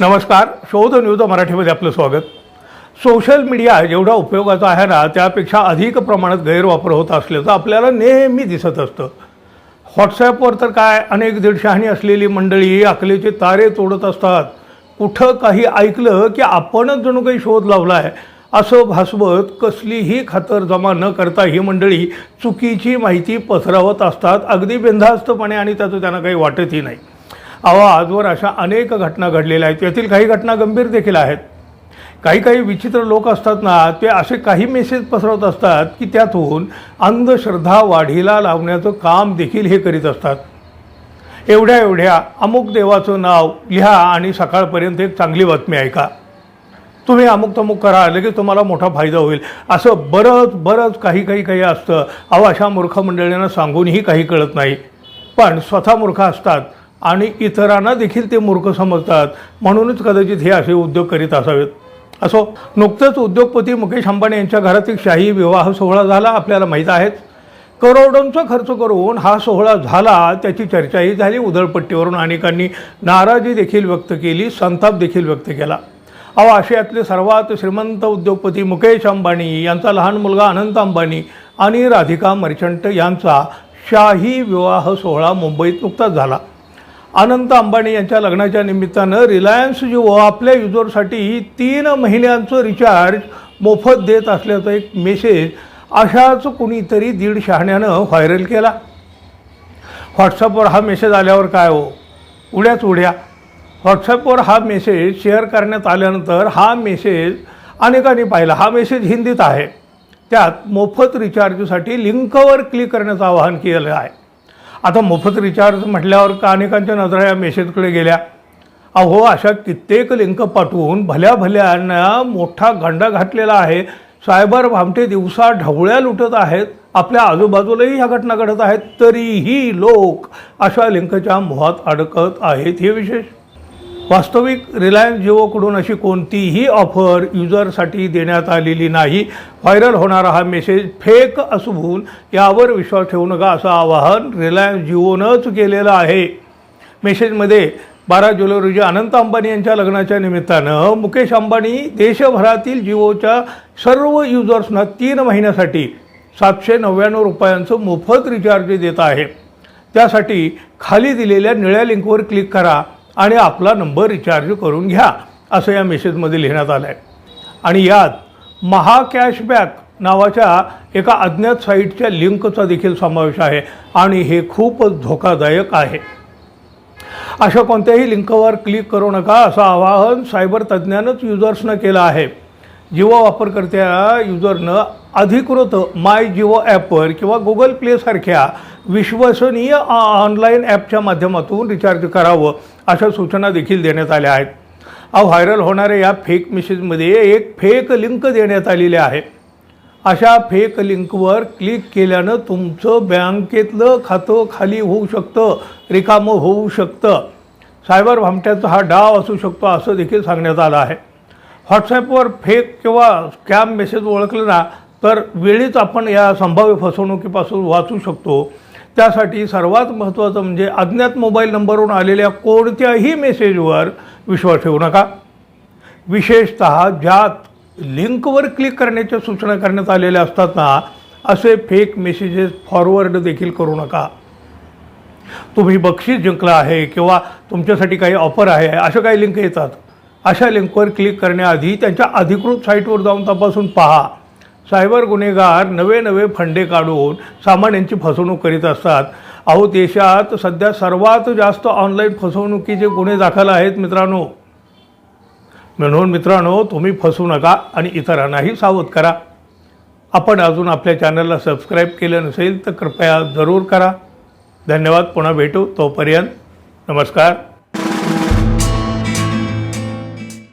नमस्कार शोध न्यूज मराठीमध्ये आपलं स्वागत. सोशल मीडिया जेवढा उपयोगाचा आहे ना त्यापेक्षा अधिक प्रमाणात गैरवापर होत असल्याचं आपल्याला नेहमी दिसत असतं. व्हॉट्सॲपवर तर काय अनेक दीडशहाणी असलेली मंडळी अकलेचे तारे तोडत असतात. कुठं काही ऐकलं की आपणच जणू काही शोध लावला आहे असं भासवत कसलीही खातर जमा न करता ही मंडळी चुकीची माहिती पसरवत असतात. अगदी बिनधास्तपणे आणि त्याचं त्यांना काही वाटतही नाही. अहो आजवर अशा अनेक घटना घडलेल्या आहेत. यातील काही घटना गंभीर देखील आहेत. काही काही विचित्र लोक असतात ना ते असे काही मेसेज पसरवत असतात की त्यातून अंधश्रद्धा वाढीला लावण्याचं काम देखील हे करीत असतात. एवढ्या एवढ्या अमुक देवाचं नाव लिहा आणि सकाळपर्यंत एक चांगली बातमी ऐका. तुम्ही अमुक तमुक करा लगेच तुम्हाला मोठा फायदा होईल. असं बरंच बरंच काही काही काही असतं. अहो अशा मूर्ख मंडळींना सांगूनही काही कळत नाही. पण स्वतः मूर्ख असतात. आणि इतरांना देखील ते मूर्ख समजतात. म्हणूनच कदाचित हे असे उद्योग करीत असावेत. असो नुकतंच उद्योगपती मुकेश अंबानी यांच्या घरात एक शाही विवाह सोहळा झाला आपल्याला माहीत आहेच करोडोंचा खर्च करून हा सोहळा झाला त्याची चर्चाही झाली उधळपट्टीवरून अनेकांनी नाराजी देखील व्यक्त केली संताप देखील व्यक्त केला. अहो आशियातले सर्वात श्रीमंत उद्योगपती मुकेश अंबानी यांचा लहान मुलगा अनंत अंबानी आणि राधिका मर्चंट यांचा शाही विवाह सोहळा मुंबईत नुकताच झाला. अनंत अंबानी यांच्या लग्नाच्या निमित्तानं रिलायन्स जिओ आपल्या युजरसाठी तीन महिन्यांचं रिचार्ज मोफत देत असल्याचा एक मेसेज अशाच कुणीतरी दीड शहाण्यानं व्हायरल केला. व्हॉट्सअपवर हा मेसेज आल्यावर काय हो? उड्याच उड्या. व्हॉट्सअपवर हा मेसेज शेअर करण्यात आल्यानंतर हा मेसेज अनेकांनी पाहिला. हा मेसेज हिंदीत आहे. त्यात मोफत रिचार्जसाठी लिंकवर क्लिक करण्याचं आवाहन केलं आहे. आता मोफत रिचार्ज म्हटल्यावर का अनेकांच्या नजरा या मेसेजकडे गेल्या? अहो अशा कित्येक लिंक पाठवून भल्या भल्यांना मोठा गंडा घातलेला आहे. सायबर भामटे दिवसा ढवळ्या लुटत आहेत. आपल्या आजूबाजूलाही ह्या घटना घडत आहेत. तरीही लोक अशा लिंकच्या मोहात अडकत आहेत. हे विशेष वास्तविक रिलायन्स जिओकडून अशी कोणतीही ऑफर युजरसाठी देण्यात आलेली नाही. व्हायरल होणारा हा मेसेज फेक असून यावर विश्वास ठेवू नका असं आवाहन रिलायन्स जिओनंच केलेलं आहे. मेसेजमध्ये बारा जुलै रोजी अनंत अंबानी यांच्या लग्नाच्या निमित्तानं मुकेश अंबानी देशभरातील जिओच्या सर्व युजर्सना तीन महिन्यासाठी सातशे नव्याण्णव रुपयांचं मोफत रिचार्ज देत आहे. त्यासाठी खाली दिलेल्या निळ्या लिंकवर क्लिक करा. आणि आपला नंबर रिचार्ज करून घ्या असं या मेसेजमध्ये लिहिण्यात आलं आहे आणि यात महा कॅशबॅक नावाच्या एका अज्ञात साईटच्या लिंकचा देखील समावेश आहे आणि हे खूपच धोकादायक आहे. अशा कोणत्याही लिंकवर क्लिक करू नका असं आवाहन सायबर तज्ज्ञानच युजर्सनं केलं आहे. जिओ वापरकर्त्या युजरनं अधिकृत माय जिओ ॲपवर किंवा गुगल प्लेसारख्या विश्वसनीय ऑनलाईन ॲपच्या माध्यमातून रिचार्ज करावं अशा सूचना देखील देण्यात आल्या आहेत. व्हायरल होणाऱ्या या फेक मेसेजमध्ये एक फेक लिंक देण्यात आलेली आहे. अशा फेक लिंकवर क्लिक केल्यानं तुमचं बँकेतलं खातं खाली होऊ शकतं रिकामं होऊ शकतं. सायबर भामट्याचा हा डाव असू शकतो असं देखील सांगण्यात आलं आहे. व्हॉट्सॲपवर फेक किंवा स्कॅम मेसेज ओळखलं ना तर वेळीच आपण या संभाव्य फसवणुकीपासून वाचू शकतो. त्यासाठी सर्वात महत्त्वाचं म्हणजे अज्ञात मोबाईल नंबरवरून आलेल्या कोणत्याही मेसेजवर विश्वास ठेवू नका. विशेषत ज्यात लिंकवर क्लिक करण्याच्या सूचना करण्यात आलेल्या असतात ना असे फेक मेसेजेस फॉरवर्ड देखील करू नका. तुम्ही बक्षीस जिंकला आहे किंवा तुमच्यासाठी काही ऑफर आहे अशा काही लिंक येतात. अशा लिंकवर क्लिक करण्याआधी त्यांच्या अधिकृत साईटवर जाऊन तपासून पहा. सायबर गुन्हेगार नवे नवे फंडे काढून सामान्यांची फसवणूक करीत असतात. अहो देशात सध्या सर्वात जास्त ऑनलाईन फसवणुकीचे गुन्हे दाखल आहेत मित्रांनो. म्हणून मित्रांनो तुम्ही फसू नका आणि इतरांनाही सावध करा. आपण अजून आपल्या चॅनलला सबस्क्राईब केलं नसेल तर कृपया जरूर करा. धन्यवाद पुन्हा भेटू तोपर्यंत. नमस्कार.